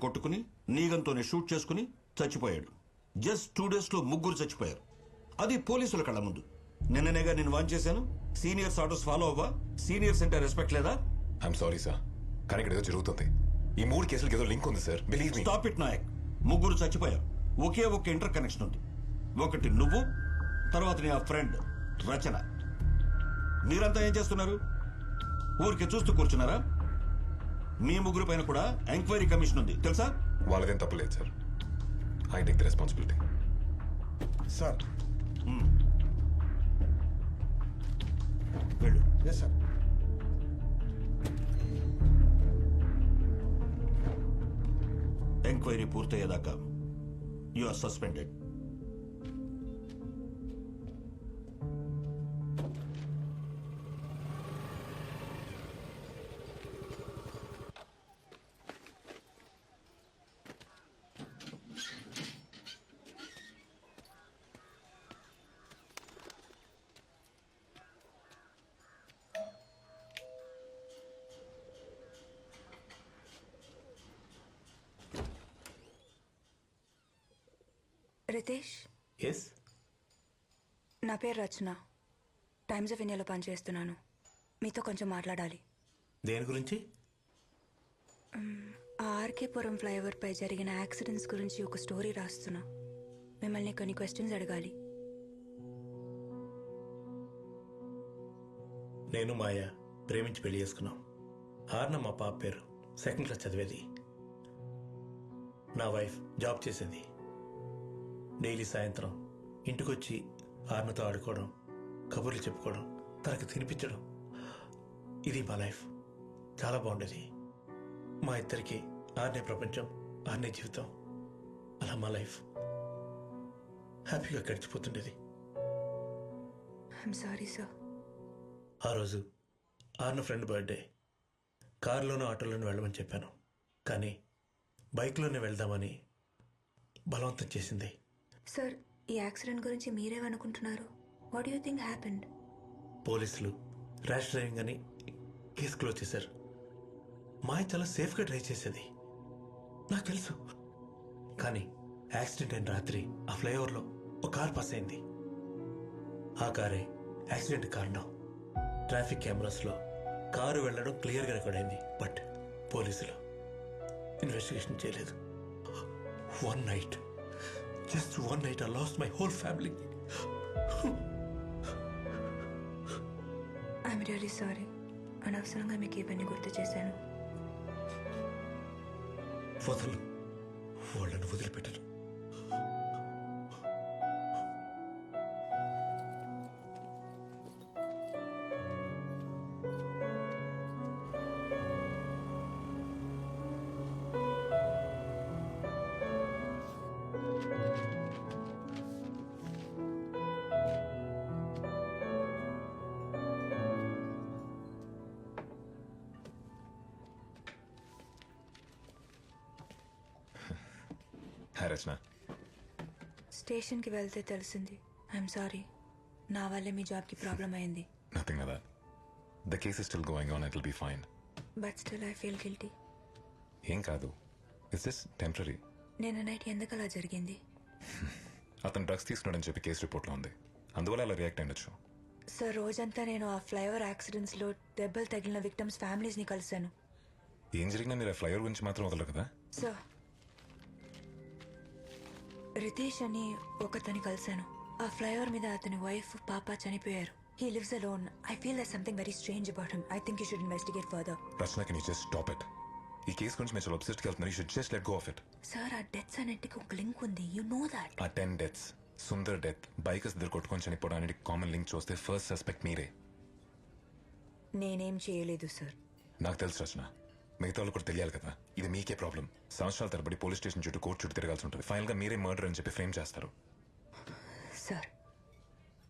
కొట్టుకుని నీగంతోనే షూట్ చేసుకుని చచ్చిపోయాడు. జస్ట్ టూ డేస్లో ముగ్గురు చచ్చిపోయారు. అది పోలీసుల కళ్ళ ముందు. నిన్ననేగా నేను వాన్ చేశాను. సీనియర్స్ ఆర్డర్స్ ఫాలో అవ్వా. సీనియర్స్ అంటే రెస్పెక్ట్ లేదా? I'm sorry sir. కానీ ఇక్కడ ఏదో జరుగుతుంది. ఈ మూడు కేసులకి ఏదో లింక్ ఉంది sir. Believe me stop it Nayak. ముగ్గురు చచ్చిపోయారు. ఒకే ఒక ఇంటర్ కనెక్షన్ ఉంది. ఒకటి నువ్వు తర్వాత నీ ఆ ఫ్రెండ్ రచన. మీరంతా ఏం చేస్తున్నారు? ఊరికే చూస్తూ కూర్చున్నారా? మీ ముగ్గురు పైన కూడా ఎంక్వైరీ కమిషన్ ఉంది. తెలుసా? వాళ్ళదేం తప్పలేదు sir. I take the responsibility sir వెళ్ళు. Yes sir enquiry పూర్తయ్యేదాకా you are suspended Ritesh? Yes నా పేరు రచన. టైమ్స్ ఆఫ్ ఇండియాలో పనిచేస్తున్నాను. మీతో కొంచెం మాట్లాడాలి. దేని గురించి? ఆర్కేపురం ఫ్లైఓవర్ పై జరిగిన యాక్సిడెంట్స్ గురించి ఒక స్టోరీ రాస్తున్నా. మిమ్మల్ని కొన్ని క్వశ్చన్స్ అడగాలి. నేను మాయ. ప్రేమించి పెళ్ళి చేసుకున్నాం. ఆర్న మా పాప పేరు. సెకండ్ క్లాస్ చదివేది. నా వైఫ్ జాబ్ చేసేది. డైలీ సాయంత్రం ఇంటికొచ్చి ఆర్నతో ఆడుకోవడం కబుర్లు చెప్పుకోవడం తనకు తినిపించడం. ఇది మా లైఫ్. చాలా బాగుండేది. మా ఇద్దరికి ఆర్నే ప్రపంచం ఆర్నే జీవితం. అలా మా లైఫ్. హ్యాపీగా గడిచిపోతుండేది. సారీ సార్ ఆ రోజు ఆర్న ఫ్రెండ్ బర్త్డే. కారులోనూ ఆటోలోనూ వెళ్ళమని చెప్పాను. కానీ బైక్లోనే వెళ్దామని బలవంతం చేసింది. సార్ ఈ యాక్సిడెంట్ గురించి మీరేమనుకుంటున్నారు వాట్ యూ థింక్ హ్యాపెండ్ పోలీసులు ర్యాష్ డ్రైవింగ్ అని కేసు క్లోజ్ చేశారు. మాయ చాలా సేఫ్గా డ్రైవ్ చేసేది. నాకు తెలుసు. కానీ యాక్సిడెంట్ అయిన రాత్రి ఆ ఫ్లైఓవర్లో ఒక కార్ పాస్ అయింది. ఆ కారే యాక్సిడెంట్ కారణం ట్రాఫిక్ కెమెరాస్లో కారు వెళ్ళడం క్లియర్గా రికార్డ్ అయింది. బట్ పోలీసులు ఇన్వెస్టిగేషన్ చేయలేదు. One night just one night I lost my whole family I'm really sorry అనవసరంగా మీకు పని గుర్తు చేశాను. వదలు వాళ్ళను వదిలిపెట్టను. రచన స్టేషన్కి వెళ్తే తెలిసింది ఐఎమ్ సారీ నా వల్లే మీ జాబ్కి ప్రాబ్లం అయింది నథింగ్ అదా the case is still going on it will be fine but still I feel guilty ఏం కాదు ఇట్స్ జస్ట్ టెంపరీ నిన్న నైట్ ఎందుకు అలా జరిగింది అతను డ్రగ్స్ తీసుకున్నాడని చెప్పి కేసు రిపోర్ట్లో ఉంది అందువల్ల అలా రియాక్ట్ అయ్యొచ్చు సార్ రోజంతా నేను ఆ ఫ్లైఓవర్ యాక్సిడెంట్స్లో దెబ్బలు తగిలిన విక్టమ్స్ ఫ్యామిలీస్ని కలిశాను. ఏం జరిగినా మీరు ఆ ఫ్లైఓవర్ గురించి మాత్రం వదలరు కదా? సార్ రితేష్ అని ఒకతని కలిశాను. ఆ ఫ్లైఓవర్ మీద అతని వైఫ్ పాప చనిపోయారు. He lives alone I feel that something very strange about him I think you should investigate further Rachana can you just stop it ఈ కేసు గురించి మీరు చాలా అబ్సెస్ట్కి వెళ్తున్నారు. You should just let go of it sir ఆ deaths అన్నిటికీ ఒక link ఉంది. యు నో దాట్ ఆ ten deaths Sundar death bikers ఇద్దరు కొట్టుకొని చనిపోవడానికి కామన్ లింక్ చూస్తే ఫస్ట్ సస్పెక్ట్ మీరే. నేనేం చేయలేదు సార్ నాకు తెలుసు రచన. మిగతా వాళ్ళు కూడా తెలియాలి కదా. ఇది మీకే ప్రాబ్లం. సంవత్సరాల తరబడి పోలీస్ స్టేషన్ చుట్టూ కోర్టు చుట్టూ తిరగాల్సి ఉంటుంది. ఫైనల్గా మీరే మర్డర్ అని చెప్పి ఫ్రేమ్ చేస్తారు. సార్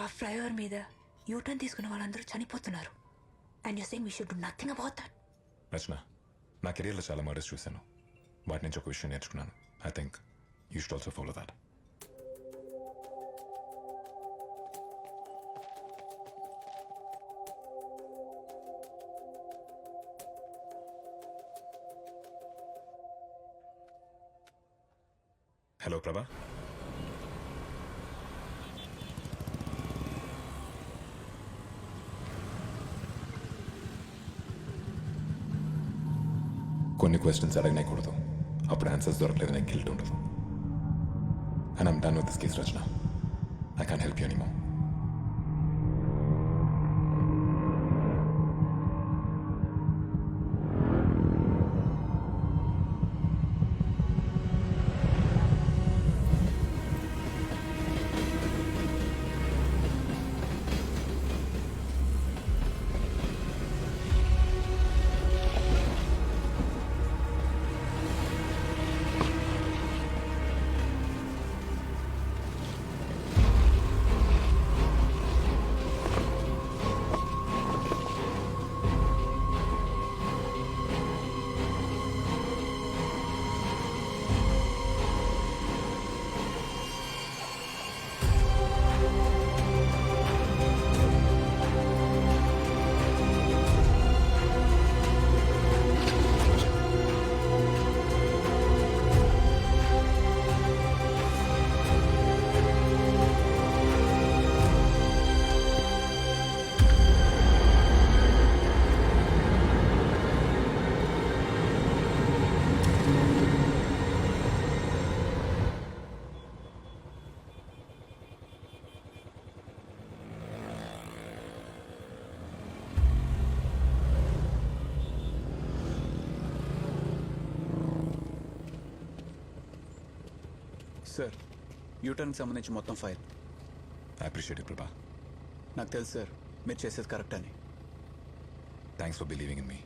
ఆ ఫ్లైఓవర్ మీద యూటర్న్ తీసుకున్న వాళ్ళందరూ చనిపోతున్నారు. And you saying we should do nothing about that. Rachana నా కెరీర్లో చాలా మర్డర్స్ చూశాను. వాటి నుంచి ఒక విషయం నేర్చుకున్నాను. I think you should also follow that. Hello Prabha. కొన్ని క్వశ్చన్స్ అడగనేకూడదు. అప్పుడు ఆన్సర్స్ దొరకలేదు నాకు గిల్ట్ ఉండదు. And I'm done with this case Rachana I can help you anymore sir యూటర్న్కి సంబంధించి మొత్తం ఫైల్. అప్రిషియేట్ ప్రభా నాకు తెలుసు సార్ మీరు చేసేది కరెక్ట్ అని. Thanks for believing in me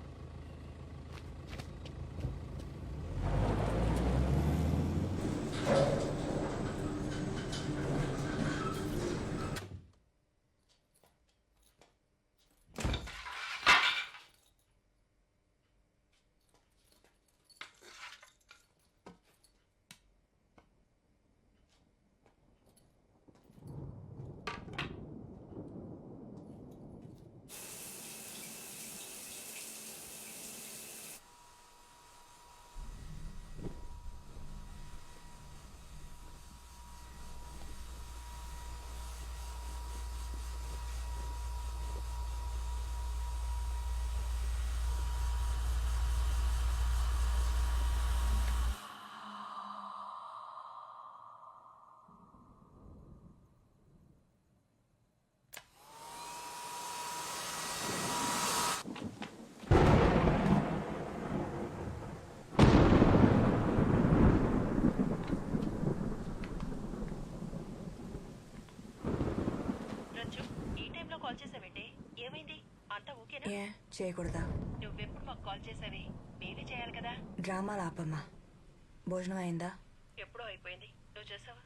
Ranju ఈ టైంలో కాల్ చేసావేంటి ఏమైంది? అంతా ఓకేనా? ఏ చేయకూడదా? నువ్వెప్పుడు మాకు కాల్ చేసావి మేమే చేయాలి కదా? డ్రామాలు ఆపమ్మా. భోజనం అయిందా? ఎప్పుడో అయిపోయింది. నువ్వు చేసావా?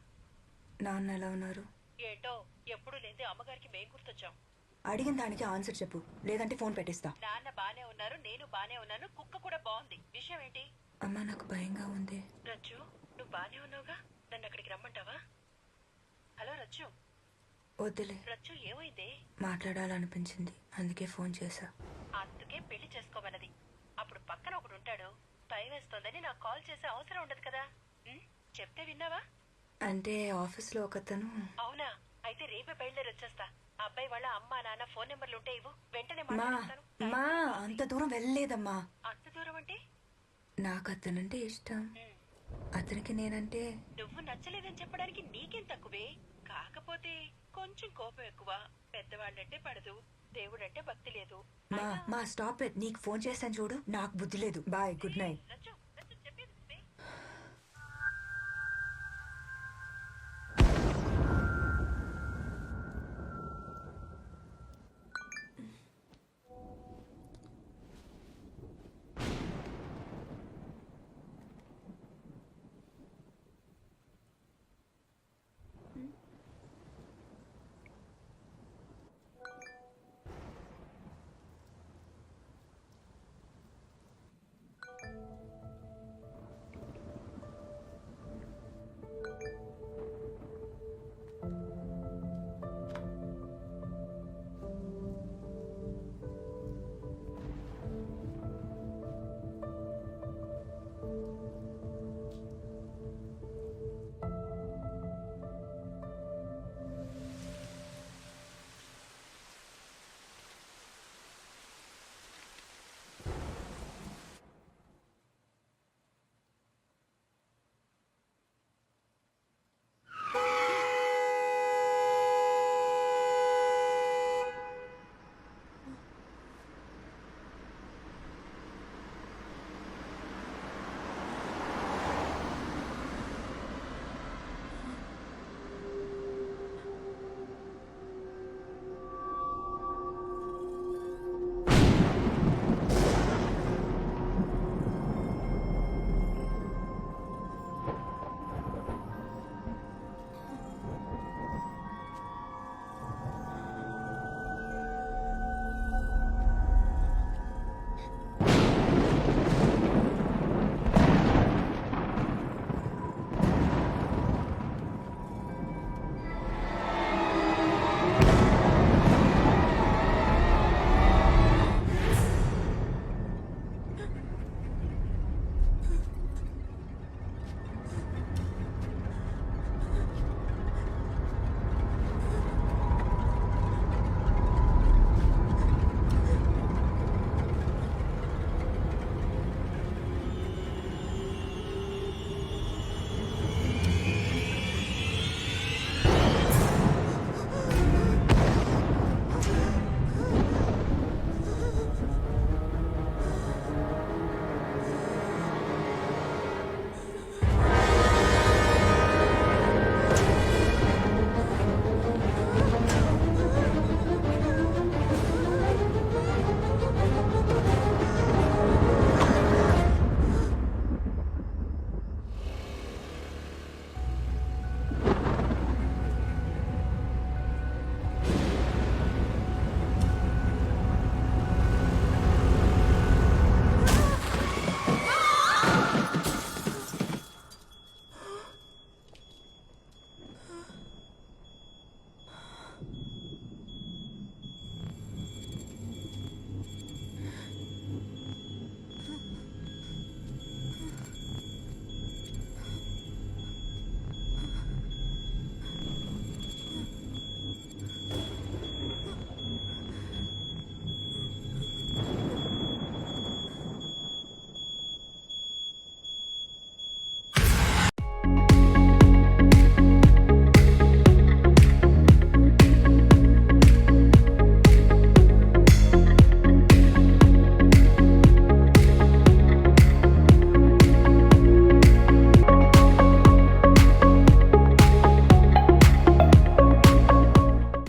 నాన్న ఎలా ఉన్నారు? ఏంటో ఎప్పుడు లేని అమ్మగారికి మేం గుర్తొచ్చాం. అడిగిన దానికి ఆన్సర్ చెప్పు. లేదంటే ఫోన్ పెట్టేస్తా. నాన్న బానే ఉన్నారు నేను బానే ఉన్నాను కుక్క కూడా బాగుంది. విషయం ఏంటి? అమ్మా నాకు భయంగా ఉంది. రజ్జు నువ్వు బానే ఉన్నావుగా? నన్ను అక్కడికి రమ్మంటావా? హలో రజ్జు వద్దులే. ఏమైంది? మాట్లాడాలనిపించింది. అందుకే ఫోన్ చేశా. అందుకే పెళ్ళి చేసుకోమన్నది. అప్పుడు పక్కన ఒకడు ఉంటాడు. టైం వేస్తోందని నాకు కాల్ చేసే అవసరం ఉండదు కదా. ఉం? చెప్తే విన్నావా? అంటే ఆఫీస్లో ఒకతను అవునా? అయితే రేపే బయలుదేరి వచ్చేస్తా. అబ్బాయి వాళ్ళ అమ్మా నాన్న ఫోన్ నెంబర్లు ఉంటే ఇవ్వు. వెంటనే మా మాట్లాడతాను మా అంత దూరం వెళ్ళలేదమ్మా. అంత దూరం అంటే? నాకు అతనంటే ఇష్టం. అతనికి నేనంటే నువ్వు నచ్చలేదని చెప్పడానికి నీకేం తక్కువే? కాకపోతే కొంచెం కోపం ఎక్కువ. పెద్దవాళ్ళంటే పడదు. దేవుడంటే భక్తి లేదు. మా మా స్టాప్ ఇట్. నీకు ఫోన్ చేశాను చూడు. నాకు బుద్ధి లేదు. Bye good night.